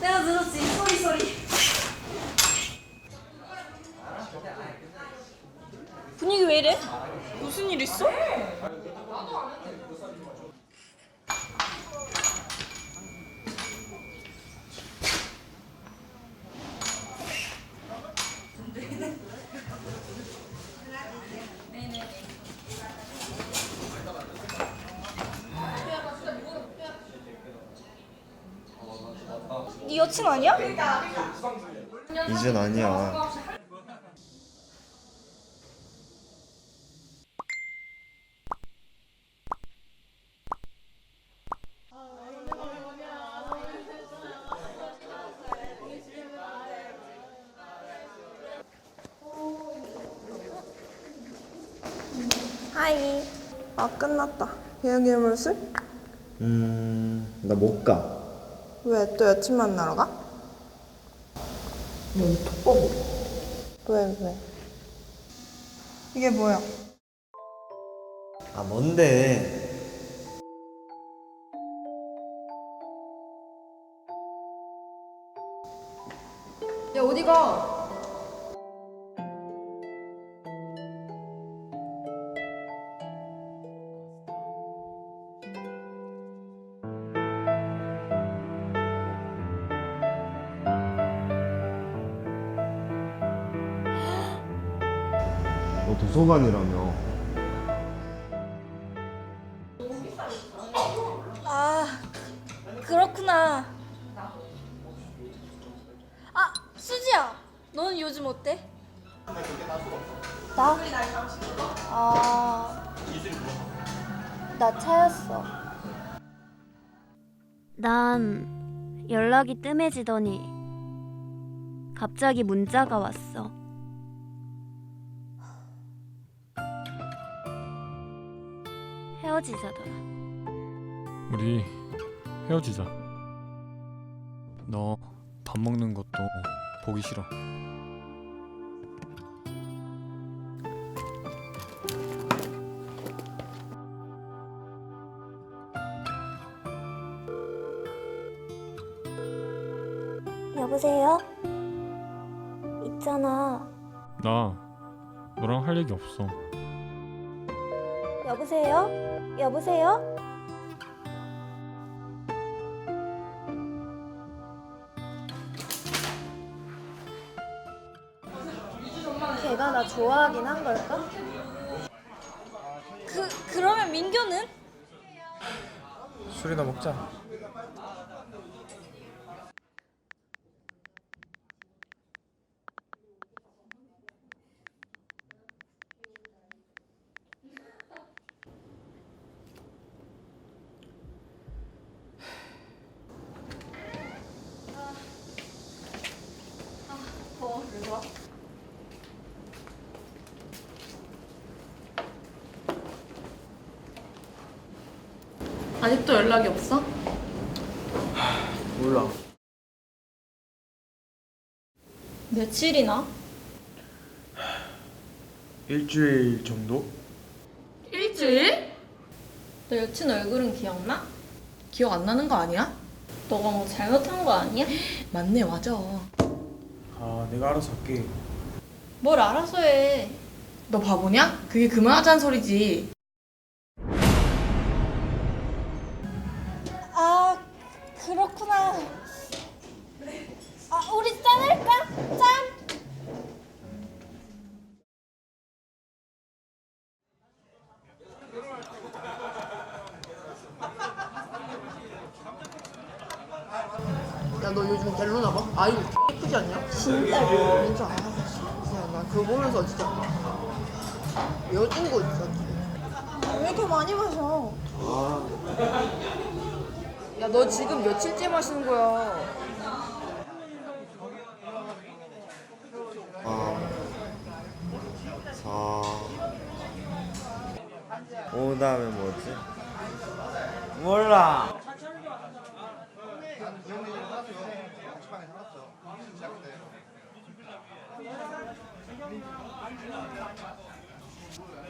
내가 늦었지. 소리 소리. 분위기 왜 이래? 무슨 일 있어? 네 여친 아니야? 이젠 아니야. 하이. 아 끝났다. 예약의 물술? 음, 나 못 가. 왜 또 여친 만나러 가? 너 톡보 왜 왜? 이게 뭐야? 아, 뭔데? 너 도서관이라며. 아, 그렇구나. 아, 수지야. 너는 요즘 어때? 나? 아, 나 차였어. 난 연락이 뜸해지더니 갑자기 문자가 왔어. 헤어지자더라. 우리 헤어지자. 너 밥 먹는 것도 보기 싫어. 여보세요? 있잖아. 나 너랑 할 얘기 없어. 여보세요? 여보세요? 걔가 나 좋아하긴 한 걸까? 그, 그러면 민규는? 술이나 먹자. 아직도 연락이 없어? 몰라. 며칠이나? 일주일 정도? 일주일? 너 여친 얼굴은 기억나? 기억 안 나는 거 아니야? 너가 뭐 잘못한 거 아니야? 맞네 맞아. 아, 내가 알아서 할게. 뭘 알아서 해. 너 바보냐? 그게 그만하자는 소리지. 너 지금 며칠째 마시는 거야 아, 사. 오 다음에 뭐지? 몰라.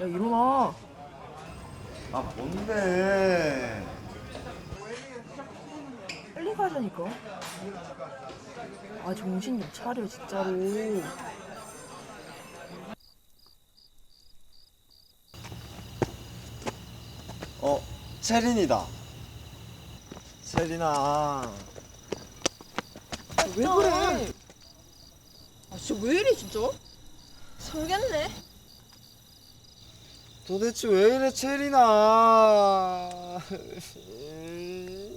야 일어나 아 뭔데? 빨리 가자니까. 아 정신 좀 차려 진짜로. 어 체린이다. 체린아. 왜 그래? 아 진짜 왜 이래 진짜? 설겠네. 도대체 왜 이래 체린아?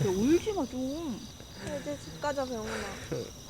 야 울지 마 좀. 이제 집 가자 병훈아.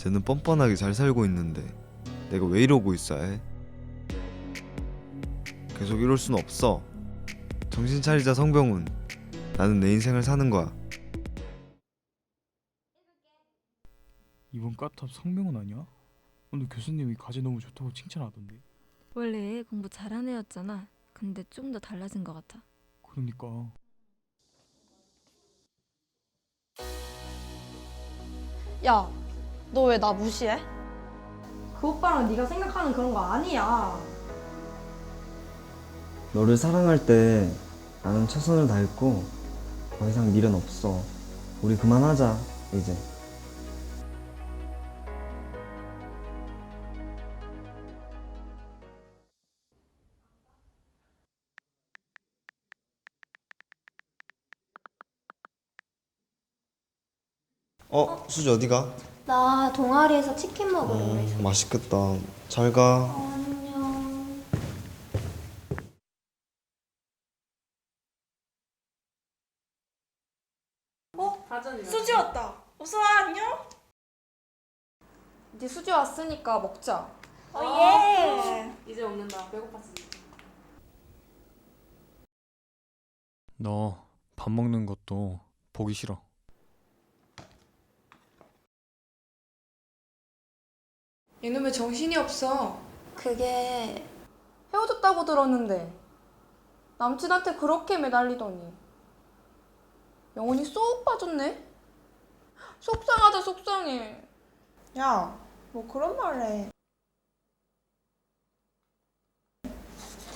쟤는 뻔뻔하게 잘 살고 있는데 내가 왜 이러고 있어야 해? 계속 이럴 순 없어. 정신 차리자 성병훈. 나는 내 인생을 사는 거야. 이번 과탑 성명은 아니야? 오늘 교수님이 과제 너무 좋다고 칭찬하던데. 원래 공부 잘하는 애였잖아. 근데 좀 더 달라진 것 같아. 그러니까 야, 너 왜 나 무시해? 그 오빠랑 네가 생각하는 그런 거 아니야. 너를 사랑할 때 나는 최선을 다했고 더 이상 미련 없어. 우리 그만하자 이제. 어 수지 어디 가? 나 동아리에서 치킨 먹으러 어, 그래. 맛있겠다. 잘 가. 안녕. 수지 왔다. 어서 와 안녕. 네 수지 왔으니까 먹자. 어 예. 이제 먹는다. 배고팠어. 너 밥 먹는 것도 보기 싫어. 얘는 왜 정신이 없어? 그게 헤어졌다고 들었는데 남친한테 그렇게 매달리더니 영혼이 쏙 빠졌네? 속상하다 속상해 야, 뭐 그런 말 해.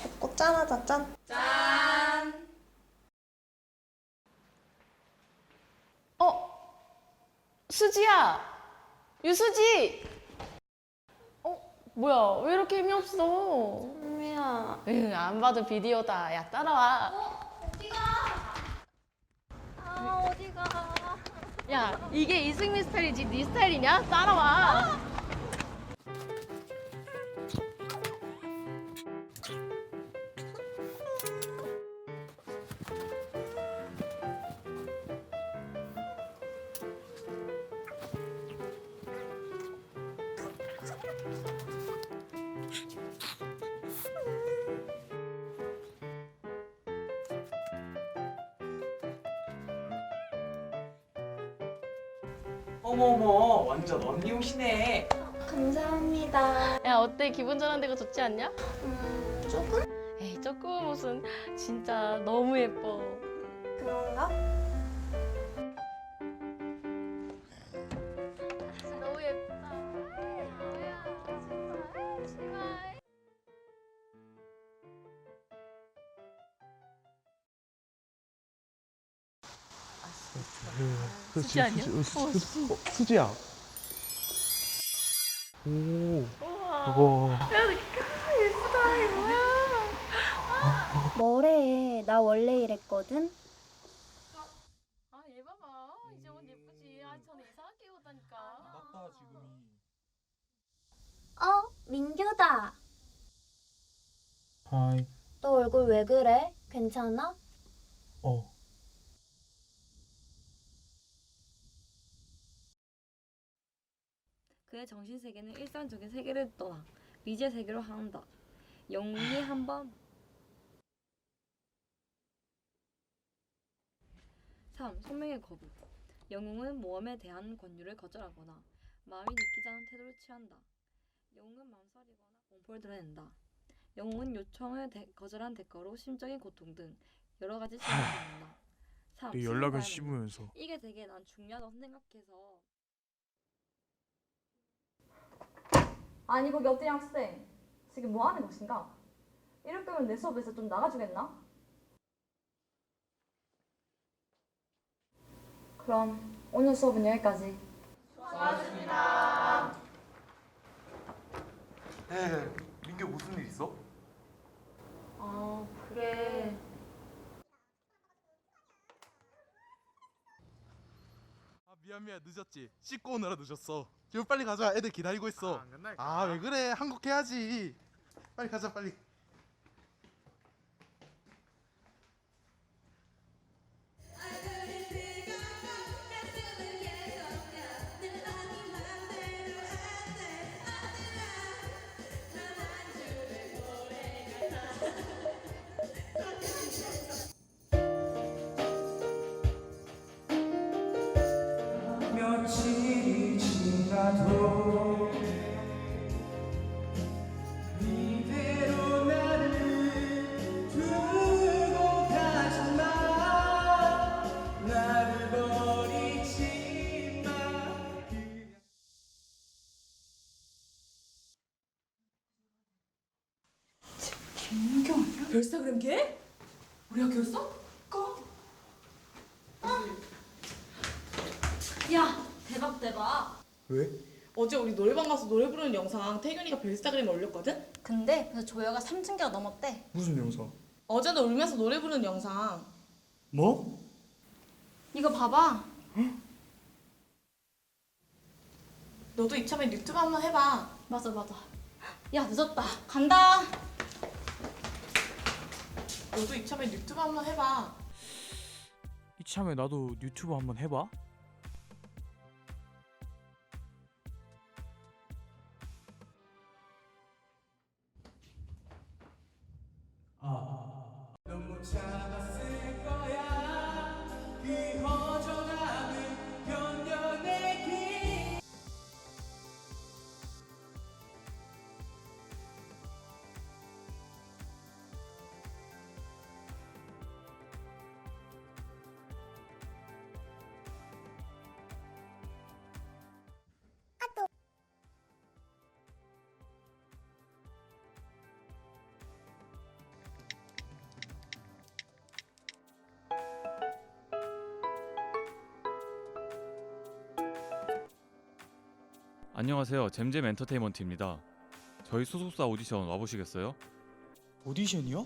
됐고 짠하자 짠. 짠 수지야, 유수지. 어 뭐야 왜 이렇게 힘이 없어? 미야. 응, 안 봐도 비디오다. 야 따라와. 아 어디가? 야 이게 이승민 스타일이지 네 스타일이냐? 따라와. 어머 어머 완전 언니 옷이네. 감사합니다. 야 어때 기분 전환되고 좋지 않냐? 음 조금 에이 조금 무슨 진짜 너무 예뻐. 그런가? 너무 예쁘다. 진짜. 수지 아니야? 어, 수지야. 오. 우와. 뭐래? 나 원래 이랬거든. 아 얘 봐봐 이제 옷 예쁘지. 아 저는 이상하게 입었다니까. 맞다 지금이. 어 민규다. 하이. 너 얼굴 왜 그래? 괜찮아? 어. 그의 정신 세계는 일상적인 세계를 떠나 미지의 세계로 향한다. 영웅이 한번 3. 숙명의 거부 영웅은 모험에 대한 권유를 거절하거나 마음이 느끼지 않은 태도를 취한다. 영웅은 망설이거나 공포를 드러낸다. 영웅은 요청을 대- 거절한 대가로 심적인 고통 등 여러 가지 시험을 받는다. 3. 내 연락을 씹으면서 이게 되게 난 중요하다고 생각해서 아니 거기 엎드린 학생 지금 뭐 하는 것인가? 이럴 거면 내 수업에서 좀 나가주겠나? 그럼 오늘 수업은 여기까지 네, 민규 무슨 일 있어? 아 그게 미안 늦었지. 씻고 오느라 늦었어. 지금 빨리 가자. 애들 기다리고 있어. 아왜 그래? 한국 해야지. 빨리 가자 빨리. 마 별스타그램 걔? 우리 학교였어? 꺼. 야 대박 대박 왜? 어제 우리 노래방 가서 노래 부르는 영상 태균이가 별스타그램에 올렸거든? 근데 그래서 조회가 3천 개가 넘었대. 무슨 영상? 어제 너 울면서 노래 부르는 영상. 뭐? 이거 봐봐. 너도 이참에 유튜브 한번 해봐. 맞아 맞아. 야 늦었다. 간다. 너도 이참에 유튜브 한번 해봐. 이참에 나도 유튜브 한번 해봐. 안녕하세요. 잼잼 엔터테인먼트입니다. 저희 소속사 오디션 와보시겠어요? 오디션이요?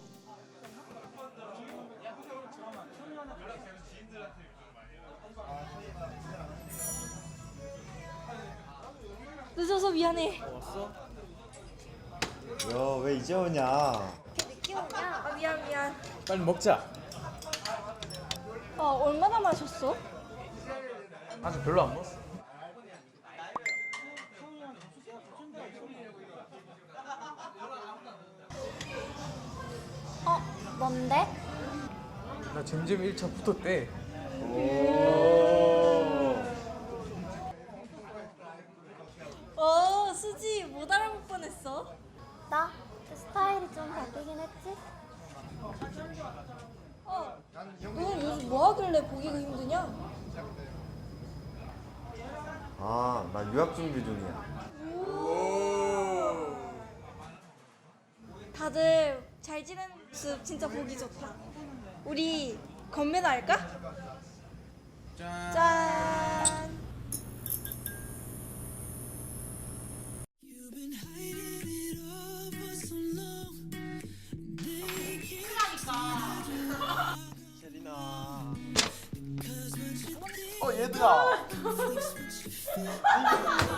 늦어서 미안해. 야, 왜 이제 오냐? 늦게 오냐? 아 미안 미안. 빨리 먹자. 아 얼마나 마셨어? 아직 별로 안 먹었어. 어 뭔데? 나 잼잼 1차 붙었대. 어 수지 못 알아볼 뻔했어. 나? 그 스타일이 좀 바뀌긴 했지? 어, 너 요즘 뭐 하길래 보기가 힘드냐? 아, 나 유학 준비 중이야. 다들 잘 지내는 모습 진짜 보기 좋다. 우리 건배나 할까? 짠. 세리나. 어 얘들아.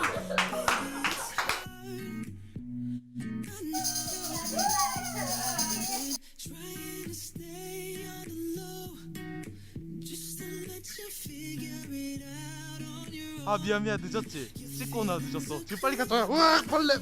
아 미안 미안 늦었지. 씻고 오느라 늦었어. 지금 빨리 가자. 우와 벌레